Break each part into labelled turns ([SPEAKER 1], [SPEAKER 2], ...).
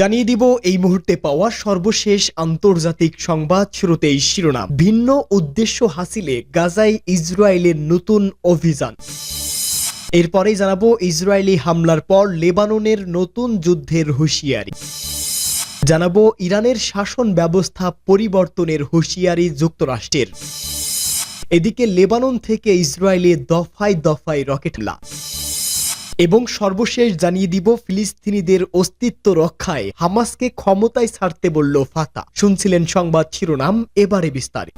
[SPEAKER 1] জানিয়ে দিব এই মুহূর্তে পাওয়া সর্বশেষ আন্তর্জাতিক সংবাদ শুরুতেই শিরোনাম ভিন্ন উদ্দেশ্য হাসিলে গাজায় ইসরায়েলের নতুন অভিযান এরপরে জানাবো ইসরায়েলি হামলার পর লেবাননের নতুন যুদ্ধের হুঁশিয়ারি জানাবো ইরানের শাসন ব্যবস্থা পরিবর্তনের হুঁশিয়ারি যুক্তরাষ্ট্রের এদিকে লেবানন থেকে ইসরায়েলে দফায় দফায় রকেট হামলা এবং সর্বশেষ জানিয়ে দিব ফিলিস্তিনিদের অস্তিত্ব রক্ষায় হামাসকে ক্ষমতায় ছাড়তে বলল ফাতা শুনছিলেন সংবাদ শিরোনাম এবারে বিস্তারিত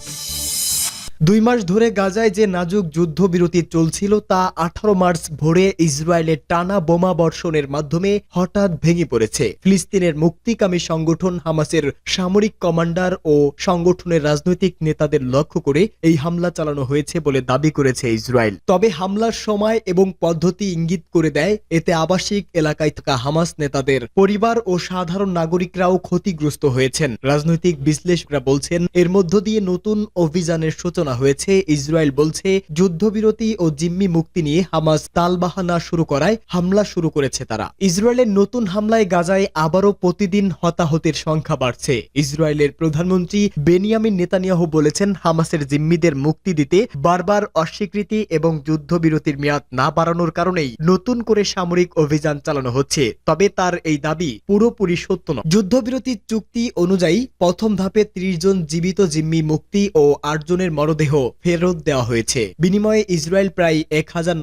[SPEAKER 1] দুই মাস ধরে গাজায় যে নাজুক যুদ্ধবিরতি চলছিল তা আঠারো মার্চ ভোরে ইসরায়েলের টানা বোমা বর্ষণের মাধ্যমে হঠাৎ ভেঙে পড়েছে ফিলিস্তিনের মুক্তিকামী সংগঠন হামাসের সামরিক কমান্ডার ও সংগঠনের রাজনৈতিক নেতাদের লক্ষ্য করে এই হামলা চালানো হয়েছে বলে দাবি করেছে ইসরায়েল তবে হামলার সময় এবং পদ্ধতি ইঙ্গিত করে দেয় এতে আবাসিক এলাকায় থাকা হামাস নেতাদের পরিবার ও সাধারণ নাগরিকরাও ক্ষতিগ্রস্ত হয়েছেন রাজনৈতিক বিশ্লেষকরা বলছেন এর মধ্য দিয়ে নতুন অভিযানের সূচনা ঘোষণা হয়েছে ইসরায়েল বলছে যুদ্ধবিরতি ও জিম্মি মুক্তি নিয়ে হামাজ তালবাহানা শুরু করায় হামলা শুরু করেছে তারা ইসরায়েলের নতুন হামলায় গাজায় আবারও প্রতিদিন হতাহতের সংখ্যা বাড়ছে ইসরায়েলের প্রধানমন্ত্রী বেনিয়ামিন নেতানিয়াহু বলেছেন হামাসের জিম্মিদের মুক্তি দিতে বারবার অস্বীকৃতি এবং যুদ্ধবিরতির মেয়াদ না বাড়ানোর কারণেই নতুন করে সামরিক অভিযান চালানো হচ্ছে তবে তার এই দাবি পুরোপুরি সত্য নয় যুদ্ধবিরতির চুক্তি অনুযায়ী প্রথম ধাপে ত্রিশ জন জীবিত জিম্মি মুক্তি ও আটজনের মরদ মৃতদেহ ফেরত দেওয়া হয়েছে বিনিময়ে ইসরায়েল প্রায় এক হাজার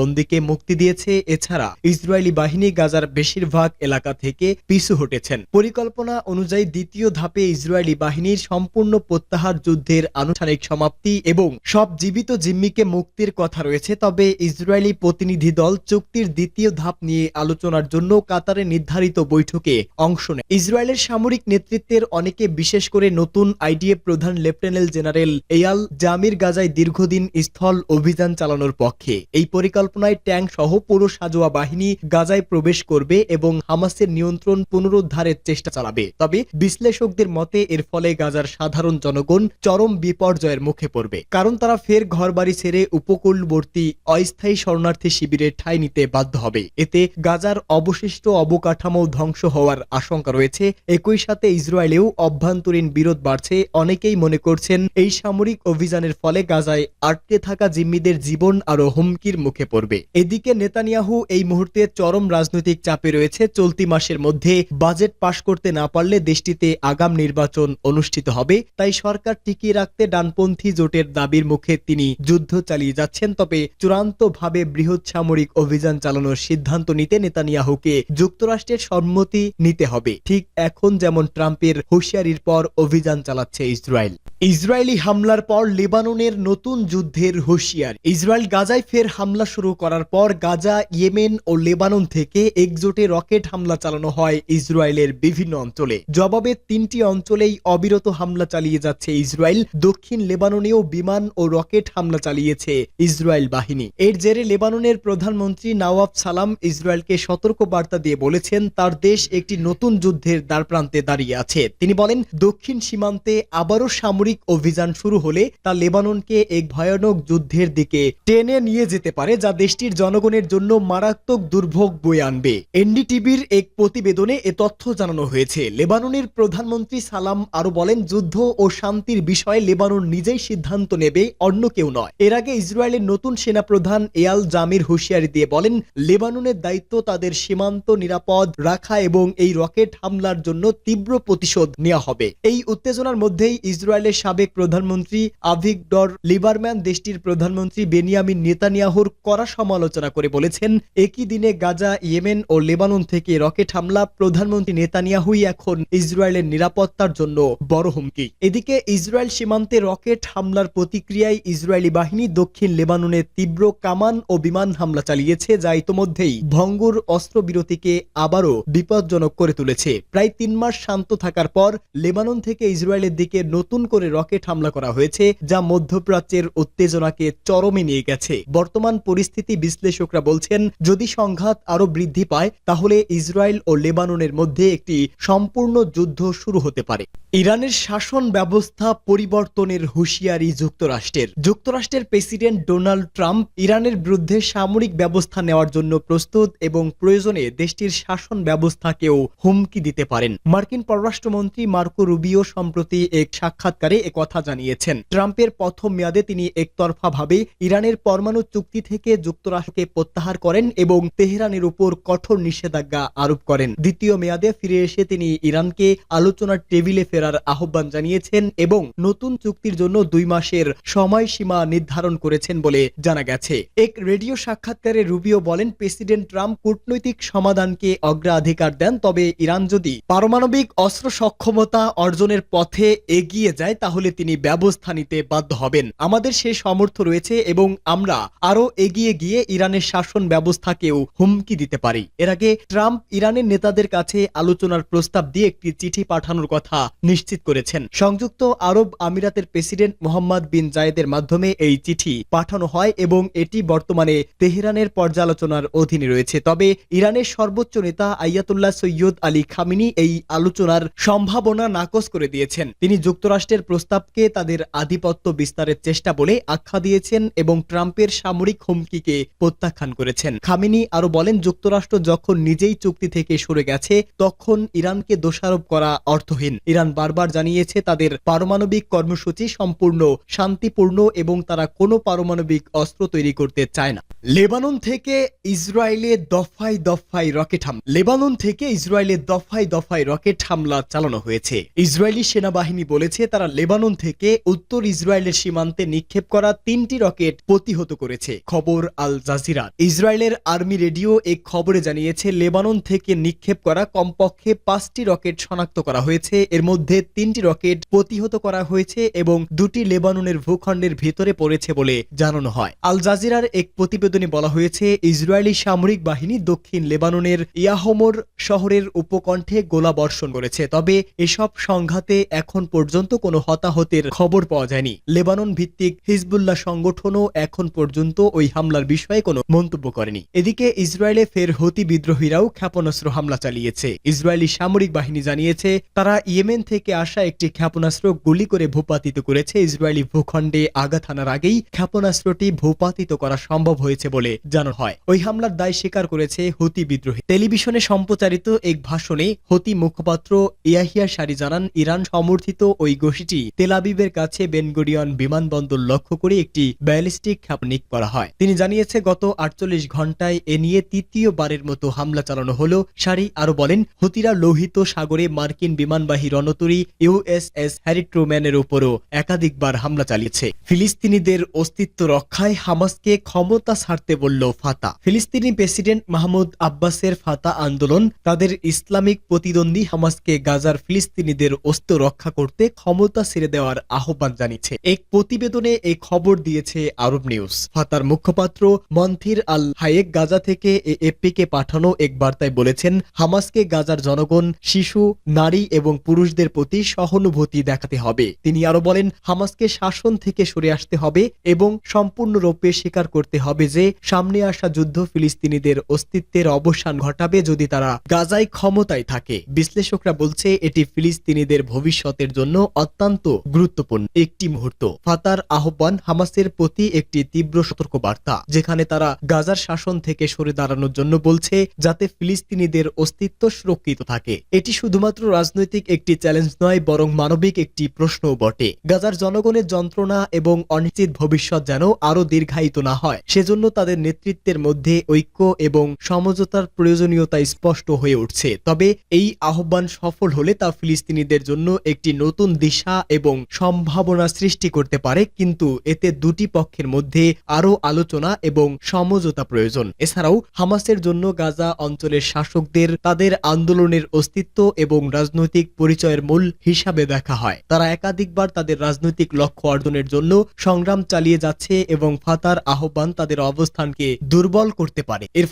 [SPEAKER 1] বন্দীকে মুক্তি দিয়েছে এছাড়া ইসরায়েলি বাহিনী গাজার বেশিরভাগ এলাকা থেকে পিছু হটেছেন পরিকল্পনা অনুযায়ী দ্বিতীয় ধাপে ইসরায়েলি বাহিনীর সম্পূর্ণ প্রত্যাহার যুদ্ধের আনুষ্ঠানিক সমাপ্তি এবং সব জীবিত জিম্মিকে মুক্তির কথা রয়েছে তবে ইসরায়েলি প্রতিনিধি দল চুক্তির দ্বিতীয় ধাপ নিয়ে আলোচনার জন্য কাতারে নির্ধারিত বৈঠকে অংশ নেয় ইসরায়েলের সামরিক নেতৃত্বের অনেকে বিশেষ করে নতুন আইডিএ প্রধান লেফটেন্যান্ট জেনারেল এয়াল জামির গাজায় দীর্ঘদিন স্থল অভিযান চালানোর পক্ষে এই পরিকল্পনায় ট্যাঙ্ক সহ পুরো সাজোয়া বাহিনী গাজায় প্রবেশ করবে এবং হামাসের নিয়ন্ত্রণ পুনরুদ্ধারের চেষ্টা চালাবে তবে বিশ্লেষকদের মতে এর ফলে গাজার সাধারণ জনগণ চরম বিপর্যয়ের মুখে পড়বে কারণ তারা ফের ঘরবাড়ি ছেড়ে উপকূলবর্তী অস্থায়ী শরণার্থী শিবিরে ঠাঁই নিতে বাধ্য হবে এতে গাজার অবশিষ্ট অবকাঠামো ধ্বংস হওয়ার আশঙ্কা রয়েছে একই সাথে ইসরায়েলেও অভ্যন্তরীণ বিরোধ বাড়ছে অনেকেই মনে করছেন এই সামরিক অভিযানের ফলে গাজায় আটকে থাকা জিম্মিদের জীবন আরও হুমকির মুখে পড়বে এদিকে নেতানিয়াহু এই মুহূর্তে চরম রাজনৈতিক চাপে রয়েছে চলতি মাসের মধ্যে বাজেট পাশ করতে না পারলে দেশটিতে আগাম নির্বাচন অনুষ্ঠিত হবে তাই সরকার টিকিয়ে রাখতে ডানপন্থী জোটের দাবির মুখে তিনি যুদ্ধ চালিয়ে যাচ্ছেন তবে চূড়ান্তভাবে বৃহৎ সামরিক অভিযান চালানোর সিদ্ধান্ত নিতে নেতানিয়াহুকে যুক্তরাষ্ট্রের সম্মতি নিতে হবে ঠিক এখন যেমন ট্রাম্পের হুঁশিয়ারির পর অভিযান চালাচ্ছে ইসরায়েল ইসরায়েলি হামলার পর লেবাননের নতুন যুদ্ধের হুঁশিয়ার ইসরায়েল গাজায় ফের হামলা শুরু করার পর গাজা ইয়েমেন ও লেবানন থেকে একজোটে রকেট হামলা চালানো হয় ইসরায়েলের বিভিন্ন অঞ্চলে জবাবে তিনটি অঞ্চলেই অবিরত হামলা চালিয়ে যাচ্ছে ইসরায়েল দক্ষিণ লেবাননেও বিমান ও রকেট হামলা চালিয়েছে ইসরায়েল বাহিনী এর জেরে লেবাননের প্রধানমন্ত্রী নওয়াব সালাম ইসরায়েলকে সতর্ক বার্তা দিয়ে বলেছেন তার দেশ একটি নতুন যুদ্ধের দ্বারপ্রান্তে দাঁড়িয়ে আছে তিনি বলেন দক্ষিণ সীমান্তে আবারও সামরিক অভিযান শুরু হলে তা লেবাননকে এক ভয়ানক যুদ্ধের দিকে টেনে নিয়ে যেতে পারে যা দেশটির জনগণের জন্য মারাত্মক দুর্ভোগ বয়ে আনবে এনডিটিভির এক প্রতিবেদনে এ তথ্য জানানো হয়েছে লেবাননের প্রধানমন্ত্রী সালাম আরো বলেন যুদ্ধ ও শান্তির বিষয়ে লেবানন নিজেই সিদ্ধান্ত নেবে অন্য কেউ নয় এর আগে ইসরায়েলের নতুন সেনাপ্রধান এয়াল জামির হুঁশিয়ারি দিয়ে বলেন লেবাননের দায়িত্ব তাদের সীমান্ত নিরাপদ রাখা এবং এই রকেট হামলার জন্য তীব্র প্রতিশোধ নেওয়া হবে এই উত্তেজনার মধ্যেই ইসরায়েলের সাবেক প্রধানমন্ত্রী আভিগডর লিবারম্যান দেশটির প্রধানমন্ত্রী বেনিয়ামিন নেতানিয়াহুর কড়া সমালোচনা করে বলেছেন একই দিনে গাজা ইয়েমেন ও লেবানন থেকে রকেট হামলা প্রধানমন্ত্রী নেতানিয়াহুই এখন ইসরায়েলের নিরাপত্তার জন্য বড় হুমকি এদিকে ইসরায়েল সীমান্তে রকেট হামলার প্রতিক্রিয়ায় ইসরায়েলি বাহিনী দক্ষিণ লেবাননে তীব্র কামান ও বিমান হামলা চালিয়েছে যা ইতোমধ্যেই ভঙ্গুর অস্ত্রবিরতিকে আবারও বিপজ্জনক করে তুলেছে প্রায় তিন মাস শান্ত থাকার পর লেবানন থেকে ইসরায়েলের দিকে নতুন করে রকেট হামলা করা হয়েছে যা মধ্যপ্রাচ্যের উত্তেজনাকে চরমে নিয়ে গেছে বর্তমান পরিস্থিতি বিশ্লেষকরা বলছেন যদি সংঘাত আরও বৃদ্ধি পায় তাহলে ইসরায়েল ও লেবাননের মধ্যে একটি সম্পূর্ণ যুদ্ধ শুরু হতে পারে ইরানের শাসন ব্যবস্থা পরিবর্তনের হুঁশিয়ারি যুক্তরাষ্ট্রের যুক্তরাষ্ট্রের প্রেসিডেন্ট ডোনাল্ড ট্রাম্প ইরানের বিরুদ্ধে সামরিক ব্যবস্থা নেওয়ার জন্য প্রস্তুত এবং প্রয়োজনে দেশটির শাসন ব্যবস্থাকেও হুমকি দিতে পারেন মার্কিন পররাষ্ট্রমন্ত্রী মার্কো রুবিও সম্প্রতি এক সাক্ষাৎকারে একথা জানিয়েছেন ট্রাম্পের প্রথম মেয়াদে তিনি একতরফাভাবে ইরানের পরমাণু চুক্তি থেকে যুক্তরাষ্ট্রকে প্রত্যাহার করেন এবং তেহরানের উপর কঠোর নিষেধাজ্ঞা আরোপ করেন দ্বিতীয় মেয়াদে ফিরে এসে তিনি ইরানকে আলোচনার টেবিলে ফেরার আহ্বান জানিয়েছেন এবং নতুন চুক্তির জন্য দুই মাসের সময়সীমা নির্ধারণ করেছেন বলে জানা গেছে এক রেডিও সাক্ষাৎকারে রুবিও বলেন প্রেসিডেন্ট ট্রাম্প কূটনৈতিক সমাধানকে অগ্রাধিকার দেন তবে ইরান যদি পারমাণবিক অস্ত্র সক্ষমতা অর্জনের পথে এগিয়ে যায় তাহলে তিনি ব্যবস্থা নিতে দিতে বাধ্য হবেন আমাদের সে সামর্থ্য রয়েছে এবং আমরা আরও এগিয়ে গিয়ে ইরানের শাসন ব্যবস্থাকেও হুমকি দিতে পারি এর আগে ট্রাম্প ইরানের নেতাদের কাছে আলোচনার প্রস্তাব দিয়ে একটি চিঠি পাঠানোর কথা নিশ্চিত করেছেন সংযুক্ত আরব আমিরাতের প্রেসিডেন্ট মোহাম্মদ বিন জায়েদের মাধ্যমে এই চিঠি পাঠানো হয় এবং এটি বর্তমানে তেহরানের পর্যালোচনার অধীনে রয়েছে তবে ইরানের সর্বোচ্চ নেতা আয়াতুল্লাহ সৈয়দ আলী খামিনি এই আলোচনার সম্ভাবনা নাকচ করে দিয়েছেন তিনি যুক্তরাষ্ট্রের প্রস্তাবকে তাদের আধিপ আধিপত্য বিস্তারের চেষ্টা বলে আখ্যা দিয়েছেন এবং ট্রাম্পের সামরিক হুমকিকে প্রত্যাখ্যান করেছেন খামিনি আরও বলেন যুক্তরাষ্ট্র যখন নিজেই চুক্তি থেকে সরে গেছে তখন ইরানকে দোষারোপ করা অর্থহীন ইরান বারবার জানিয়েছে তাদের পারমাণবিক কর্মসূচি সম্পূর্ণ শান্তিপূর্ণ এবং তারা কোনো পারমাণবিক অস্ত্র তৈরি করতে চায় না লেবানন থেকে ইসরায়েলে দফায় দফায় রকেট হামলা লেবানন থেকে ইসরায়েলে দফায় দফায় রকেট হামলা চালানো হয়েছে ইসরায়েলি সেনাবাহিনী বলেছে তারা লেবানন থেকে উত্তর ইসরায়েলের সীমান্তে নিক্ষেপ করা তিনটি রকেট প্রতিহত করেছে খবর আল জাজিরা ইসরায়েলের আর্মি রেডিও এক খবরে জানিয়েছে লেবানন থেকে নিক্ষেপ করা কমপক্ষে পাঁচটি রকেট শনাক্ত করা হয়েছে এর মধ্যে তিনটি রকেট প্রতিহত করা হয়েছে এবং দুটি লেবাননের ভূখণ্ডের ভেতরে পড়েছে বলে জানানো হয় আল জাজিরার এক প্রতিবেদনে বলা হয়েছে ইসরায়েলি সামরিক বাহিনী দক্ষিণ লেবাননের ইয়াহোমর শহরের উপকণ্ঠে গোলা বর্ষণ করেছে তবে এসব সংঘাতে এখন পর্যন্ত কোনো হতাহতের খবর পাওয়া যায় নেয়নি লেবানন ভিত্তিক হিজবুল্লাহ সংগঠনও এখন পর্যন্ত ওই হামলার বিষয়ে কোনো মন্তব্য করেনি এদিকে ইসরায়েলে ফের হতি বিদ্রোহীরাও ক্ষেপণাস্ত্র হামলা চালিয়েছে ইসরায়েলি সামরিক বাহিনী জানিয়েছে তারা ইয়েমেন থেকে আসা একটি ক্ষেপণাস্ত্র গুলি করে ভূপাতিত করেছে ইসরায়েলি ভূখণ্ডে আঘাত হানার আগেই ক্ষেপণাস্ত্রটি ভূপাতিত করা সম্ভব হয়েছে বলে জানানো হয় ওই হামলার দায় স্বীকার করেছে হতি বিদ্রোহী টেলিভিশনে সম্প্রচারিত এক ভাষণে হতি মুখপাত্র ইয়াহিয়া সারি জানান ইরান সমর্থিত ওই গোষ্ঠীটি তেলাবিবের কাছে বেনগুরিয়ন বিমানবন্দর লক্ষ্য করে একটি ব্যালিস্টিক ক্ষেপণিক করা হয় তিনি জানিয়েছে গত আটচল্লিশ ঘন্টায় এ নিয়ে তৃতীয়বারের মতো হামলা চালানো হল সারি আরও বলেন হুতিরা লোহিত সাগরে মার্কিন বিমানবাহী রণতরি ইউএসএস হ্যারিট্রোম্যানের উপরও একাধিকবার হামলা চালিয়েছে ফিলিস্তিনিদের অস্তিত্ব রক্ষায় হামাসকে ক্ষমতা ছাড়তে বলল ফাতা ফিলিস্তিনি প্রেসিডেন্ট মাহমুদ আব্বাসের ফাতা আন্দোলন তাদের ইসলামিক প্রতিদ্বন্দ্বী হামাসকে গাজার ফিলিস্তিনিদের অস্ত্র রক্ষা করতে ক্ষমতা ছেড়ে দেওয়ার আহ্বান জানিয়েছে জানিয়েছে এক প্রতিবেদনে এই খবর দিয়েছে আরব নিউজ ফাতার মুখপাত্র মন্থির আল হায়েক গাজা থেকে এএফপিকে পাঠানো এক বার্তায় বলেছেন হামাসকে গাজার জনগণ শিশু নারী এবং পুরুষদের প্রতি সহানুভূতি দেখাতে হবে তিনি আরো বলেন হামাসকে শাসন থেকে সরে আসতে হবে এবং সম্পূর্ণরূপে স্বীকার করতে হবে যে সামনে আসা যুদ্ধ ফিলিস্তিনিদের অস্তিত্বের অবসান ঘটাবে যদি তারা গাজায় ক্ষমতায় থাকে বিশ্লেষকরা বলছে এটি ফিলিস্তিনিদের ভবিষ্যতের জন্য অত্যন্ত গুরুত্বপূর্ণ এক একটি মুহূর্ত ফাতার আহ্বান হামাসের প্রতি একটি তীব্র সতর্ক বার্তা যেখানে তারা গাজার শাসন থেকে সরে দাঁড়ানোর জন্য বলছে যাতে ফিলিস্তিনিদের অস্তিত্ব সুরক্ষিত থাকে এটি শুধুমাত্র রাজনৈতিক একটি চ্যালেঞ্জ নয় বরং মানবিক একটি প্রশ্ন বটে গাজার জনগণের যন্ত্রণা এবং অনিশ্চিত ভবিষ্যৎ যেন আরও দীর্ঘায়িত না হয় সেজন্য তাদের নেতৃত্বের মধ্যে ঐক্য এবং সমঝোতার প্রয়োজনীয়তা স্পষ্ট হয়ে উঠছে তবে এই আহ্বান সফল হলে তা ফিলিস্তিনিদের জন্য একটি নতুন দিশা এবং সম্ভাবনা সৃষ্টি করতে পারে কিন্তু এতে দুটি পক্ষের মধ্যে আরও আলোচনা এবং সমঝোতা প্রয়োজন এছাড়াও হামাসের জন্য গাজা অঞ্চলের শাসকদের তাদের আন্দোলনের অস্তিত্ব এবং রাজনৈতিক পরিচয়ের মূল হিসাবে দেখা হয় তারা একাধিকবার তাদের রাজনৈতিক লক্ষ্য অর্জনের জন্য সংগ্রাম চালিয়ে যাচ্ছে এবং ফাতার আহ্বান তাদের অবস্থানকে দুর্বল করতে পারে এর